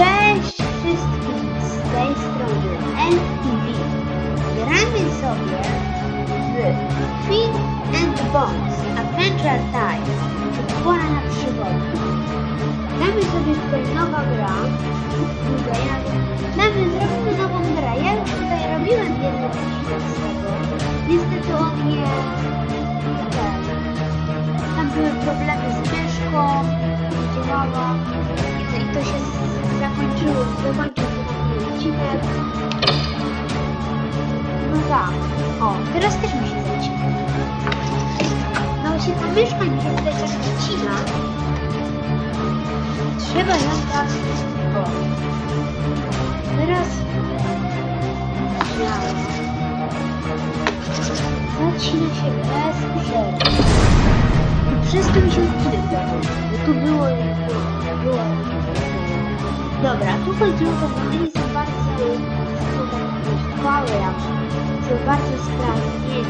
Cześć wszystkim z tej strony LTV. Gramy sobie w Finn and Bones Adventure Time, czyli Pora na przygody. Gramy sobie tutaj nowa gra. Tutaj zrobimy nową grę. Ja już tutaj robiłem jeden z tego. Niestety on nie... Tam były problemy z myszką, i to się zakończyło, zakończył się taki odcinek. No tak, o, teraz też mi się zacina. No właśnie ta myszka mi się tutaj też zacina. Trzeba ją tak, o, teraz śmiało. Zacina się bez przerwy. I przez to mi się odcinek bo tu było, było, było. Dobra, tu chodziło, modeli są chwały jak są bardzo sprawdzieni.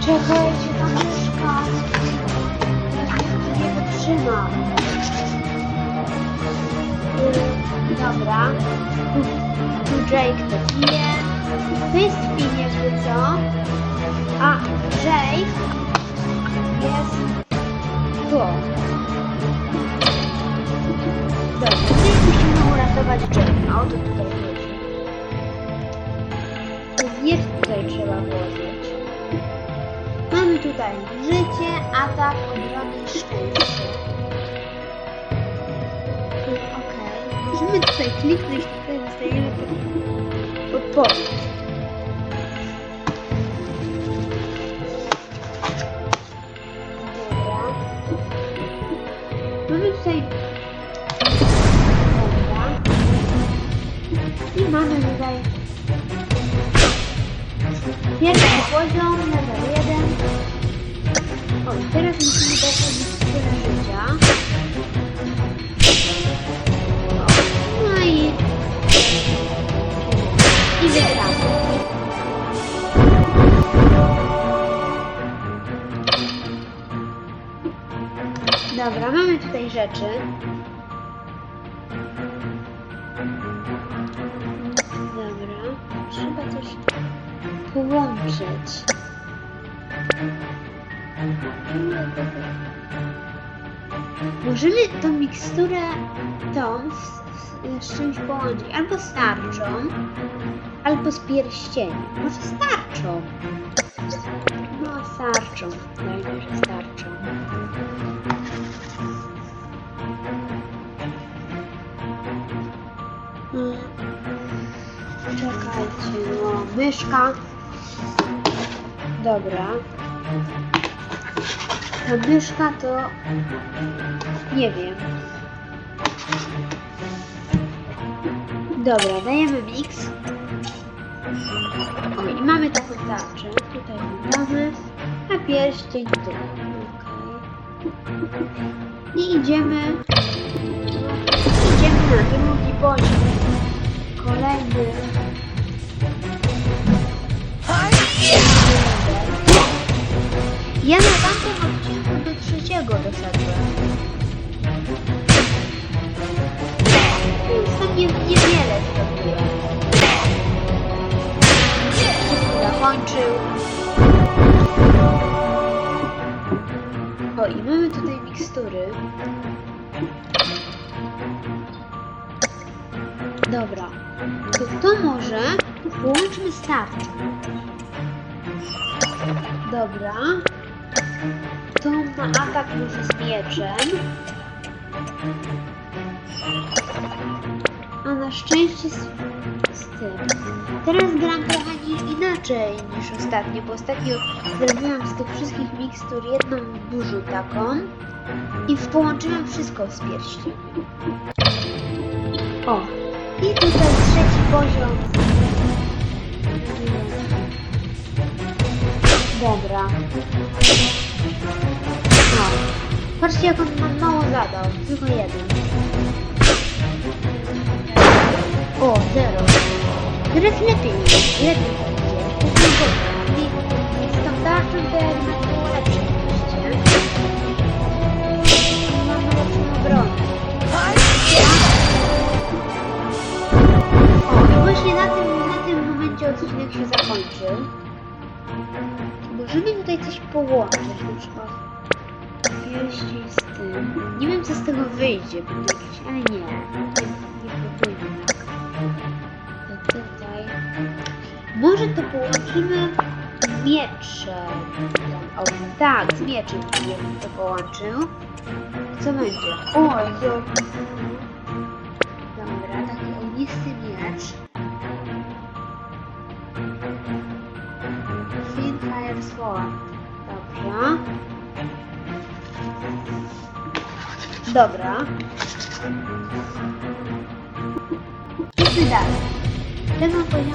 Czekajcie, ta myszka. Nie wytrzymam. Y, Dobra. Tu, tu Jake to pije. To jest pin jakby co. A Jake jest tu. Dobra, my musimy uratować Jake'a. O to tutaj chodzi. Zjedz tutaj trzeba włożyć. Mamy tutaj życie, atak, obronę i szczęście. Okej. Możemy tutaj kliknąć, tutaj dostajemy pod, podpowiedź. Mamy tutaj... Pierwszy poziom, level 1. O, teraz musimy dochodzić tyle życia. No i... I. Dobra, mamy tutaj rzeczy. Miksturę tą z, z, z czymś połączyć. Albo z tarczą, albo z pierścieniem. Może z tarczą. No, z tarczą. Że z tarczą. Mm. Czekajcie, no, myszka. Dobra. Myszka to... Nie wiem. Dobra, dajemy mix. O, i mamy taką tarczę. Tutaj mamy. A pierścień tu. Okej. I idziemy... Idziemy na drugi poziom. Kolejny. Ja na tamtym odcinku do trzeciego doszedłem. Więc tam nie, niewiele zrobiłem. Zakończył. O, i mamy tutaj mikstury. Dobra. To to może połączmy z tarczą. Dobra. To ma atak może z mieczem. A na szczęście z, z tym. Teraz gram trochę inaczej niż ostatnio, bo ostatnio zrobiłam z tych wszystkich mikstur jedną dużą taką i połączyłam wszystko z pierścieniem. O! I tutaj trzeci poziom. Dobra. No. Patrzcie jak on nam mało zadał. Tylko jeden. O, zero. Teraz lepiej. Lepiej będzie. Tylko z tą tarczą uważam, to jednak było lepsze wyjście. Mamy lepszą obronę. O, i właśnie na tym, na tym momencie odcinek się zakończył. Możemy tutaj coś połączyć, na przykład pierścień z tym. Nie wiem, co z tego wyjdzie, będzie jakiś, ale nie. Nie, próbujmy tutaj. Może to połączymy z mieczem. O, tak, z mieczem to połączył. Co będzie? O, jo. Sword. Dobra. Dobra. Idźmy dalej. Tego poziomu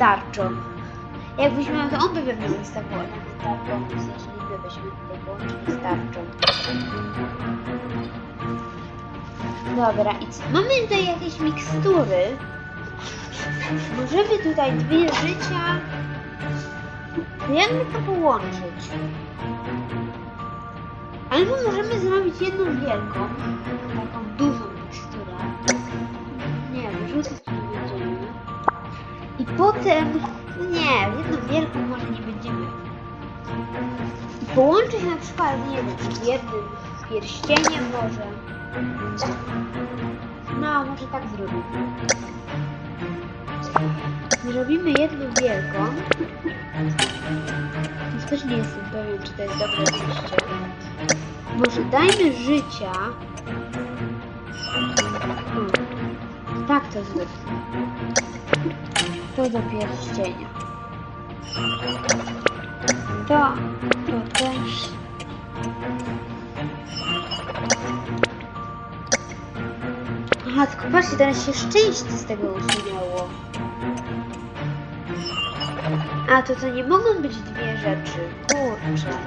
tarczą. Jakbyśmy miał, to on by pewnie zostawił bonus, jeżeli my byśmy tutaj połączyli z tarczą. Dobra, i co? Mamy tutaj jakieś mikstury. Możemy tutaj dwie życia. Jakby to połączyć? Albo możemy zrobić jedną wielką, taką dużą miksturę. Nie, wyrzucę I potem, nie, jedną wielką może nie będziemy. I połączyć na przykład, nie wiem, jednym pierścieniem może. No, może tak zrobimy. Zrobimy jedną wielką. Już też nie jestem pewien, czy to jest dobre wyjście. Może dajmy życia. Tak to zróbmy. To do pierścienia. To, to też. Aha, tylko patrzcie, teraz się szczęście z tego usunęło. A, to to nie mogą być dwie rzeczy. Kurczę.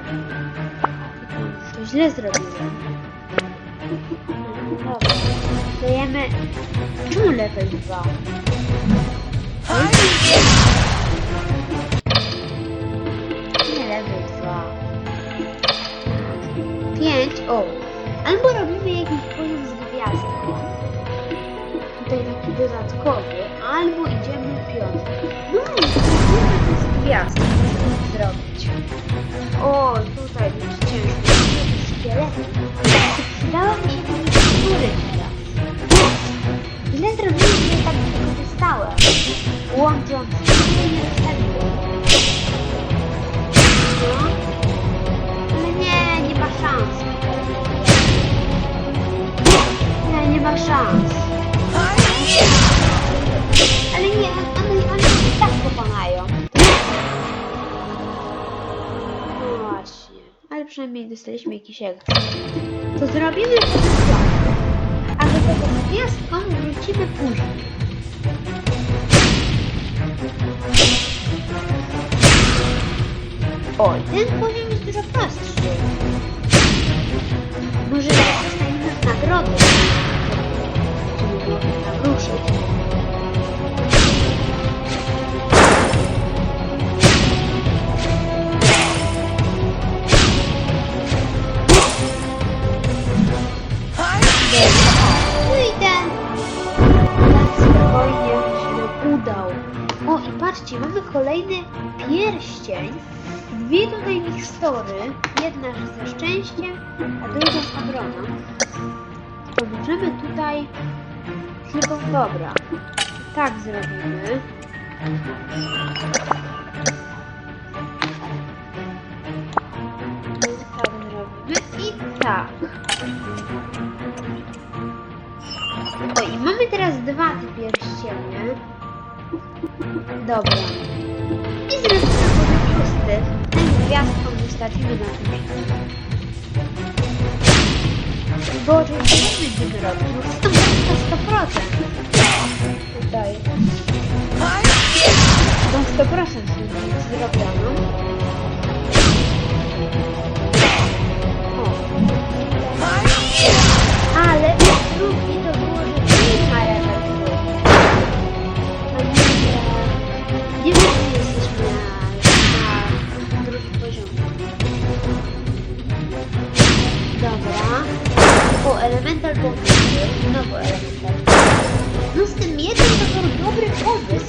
To źle zrobiłem. Dobra. Dajemy... Czemu level 2? Level 2. 5. O. Albo robimy jakiś poziom z gwiazdką. Tutaj taki dodatkowy. Albo idziemy piątkę. No i spróbujmy to z gwiazdką zrobić. O, tutaj będzie ciężko. Szkielety. Przydały mi się te mikstury teraz. Tak wykorzystałem. Łącząc, nie zostawiłem. No. Ale nie, nie ma szans. Nie, nie ma szans. Ale nie, one i tak pokonają. No właśnie. Ale przynajmniej dostaliśmy jakiś egzem. To zrobimy to A do tego gwiazdką wrócimy później. Oj, ten poziom jest dużo prostszy. Może dostaniemy nagrodę. Będziemy mogli tam ruszyć. Kolejny pierścień. Dwie tutaj mikstury. Jedna ze szczęściem, a druga z obroną. To możemy tutaj... Tylko dobra. Tak zrobimy. Tak zrobimy i tak. teraz dwa te pierścienie. Dobra. I zrobimy poziom szósty. Ten gwiazdką wystawimy na tym my będziemy robić? No to na 100%. Tutaj. Na 100% jest zrobiono. O, elemental pomysł. Znowu elemental. No z tym jednym to był dobry pomysł.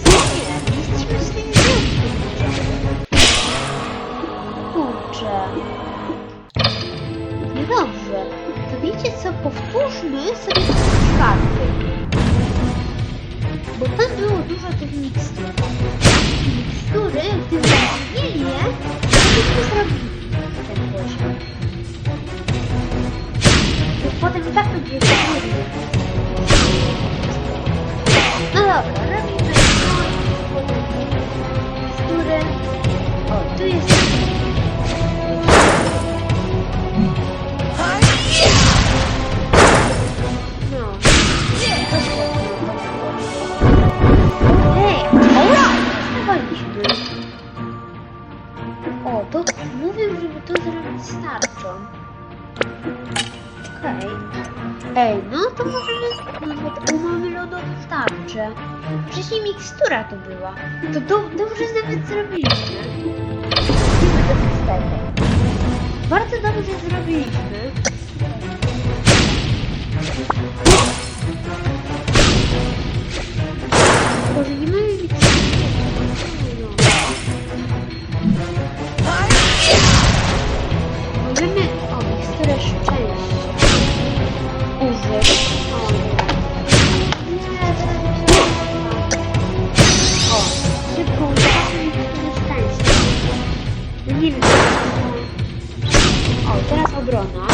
To do, dobrze nawet zrobiliśmy. Do pustego. Bardzo dobrze zrobiliśmy. Obrona.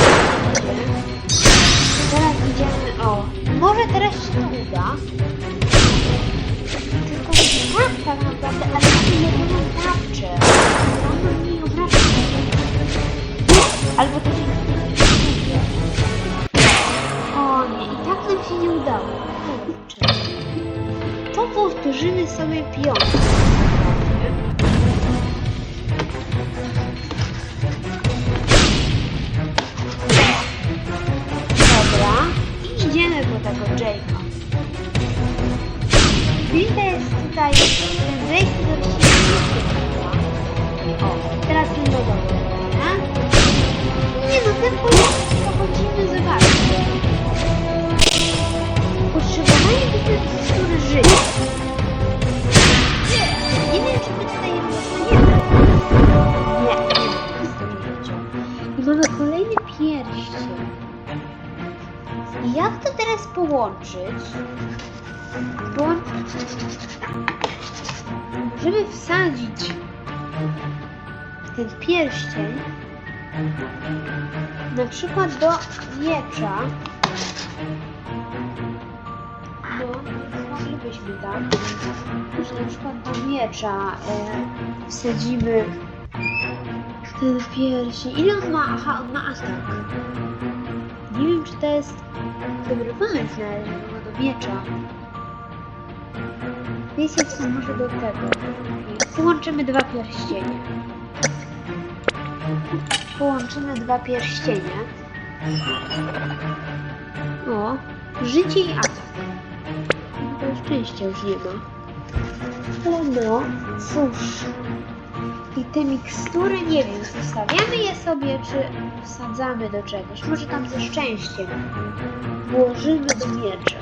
Teraz idziemy... O, może teraz się to uda. Teraz nie no, ten dochodzimy, zobaczcie. Potrzebujemy który żyje. Nie wiem, czy my tutaj. Nie, mamy kolejny pierścień. Jak to teraz połączyć? Bo możemy wsadzić ten pierścień na przykład do miecza. No, moglibyśmy tak, że na przykład do miecza e, wsadzimy ten pierścień. Ile on ma? Aha, on ma atak. Nie wiem, czy to jest dobry pomysł na żeby do miecza. Co, może do tego. Połączymy dwa pierścienie. Połączymy dwa pierścienie. O, życie i atak. Chyba szczęścia już nie ma. Ale no, cóż. I te mikstury, nie wiem, zostawiamy je sobie, czy wsadzamy do czegoś. Może tam ze szczęściem. Włożymy do miecza.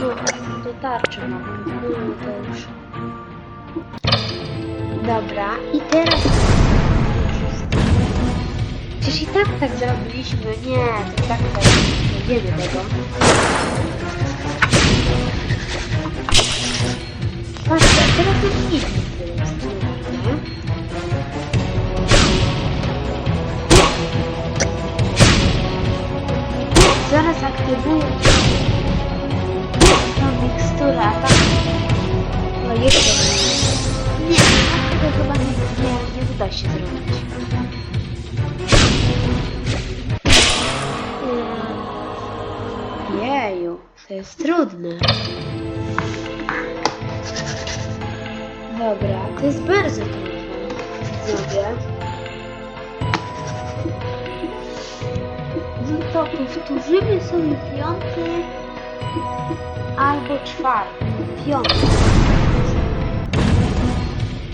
No, do tarczy mamy. No, to już. Dobra, i teraz... Przecież i tak tak zrobiliśmy. Nie, to tak tak nie wiemy tego. Patrzcie, teraz już nic nie jest, teraz aktywuję jest trudne. Dobra, to jest bardzo trudne. Widzowie. No to powtórzymy sobie piąty albo czwarty. Piąty.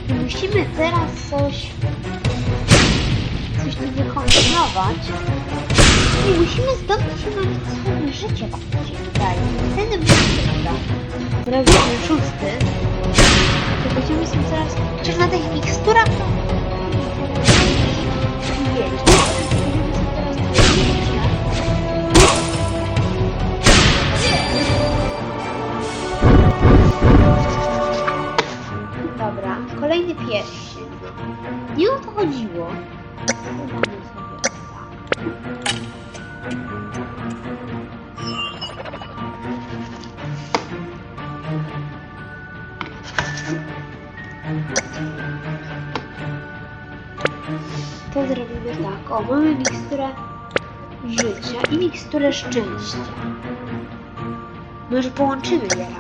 I musimy teraz coś coś tu wykombinować. Musimy zdobyć chyba swoje życie, tak mi się wydaje. Wtedy będzie uda. Zrobimy szósty. To będziemy sobie teraz... Chociaż na tych miksturach to... Będziemy sobie teraz. Dobra, kolejny pierścień. Nie o to chodziło. Tak. O, mamy miksturę życia i miksturę szczęścia. Może połączymy je razem.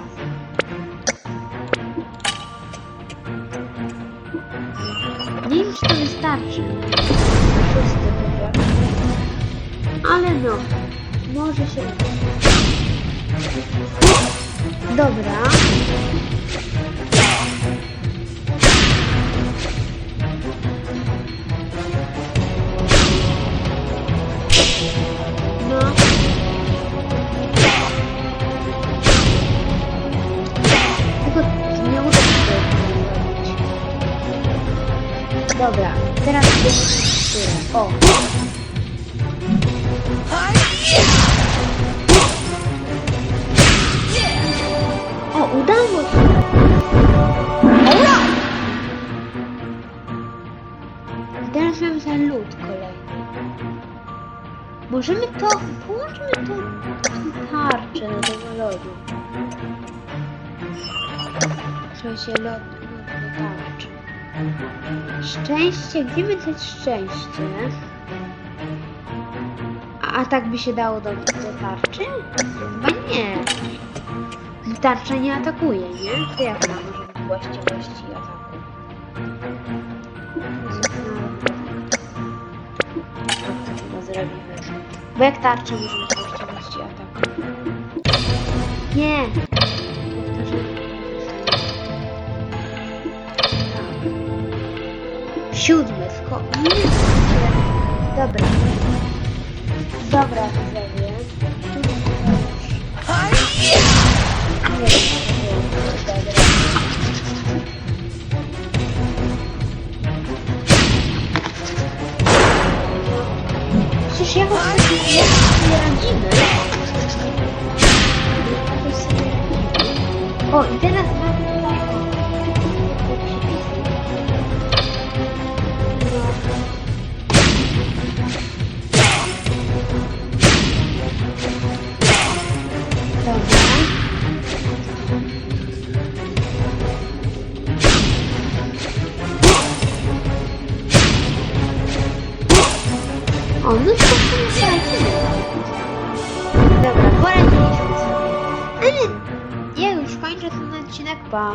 Nie wiem, czy to wystarczy. Szósty poziom. Ale no, może się. Dobra. Dobra, teraz tyle. O. O, udało się. Teraz mamy ten lód kolejny. Możemy to, połączmy to, tą tarczę do tego lodu. W sensie lod, lód do tarczy. Szczęście, gdzie to szczęście? A, a tak by się dało do, do tarczy? Chyba nie. Tarcza nie atakuje, nie? To jak ona może mieć właściwości ataku? Tak to chyba zrobimy. Bo jak tarcza może mieć właściwości ataku? Nie! Siódmy. Nie! Dobra. Dobra, widzowie. Nie. Dobra. Przecież ja radzimy. Jakoś sobie radzimy. O, i teraz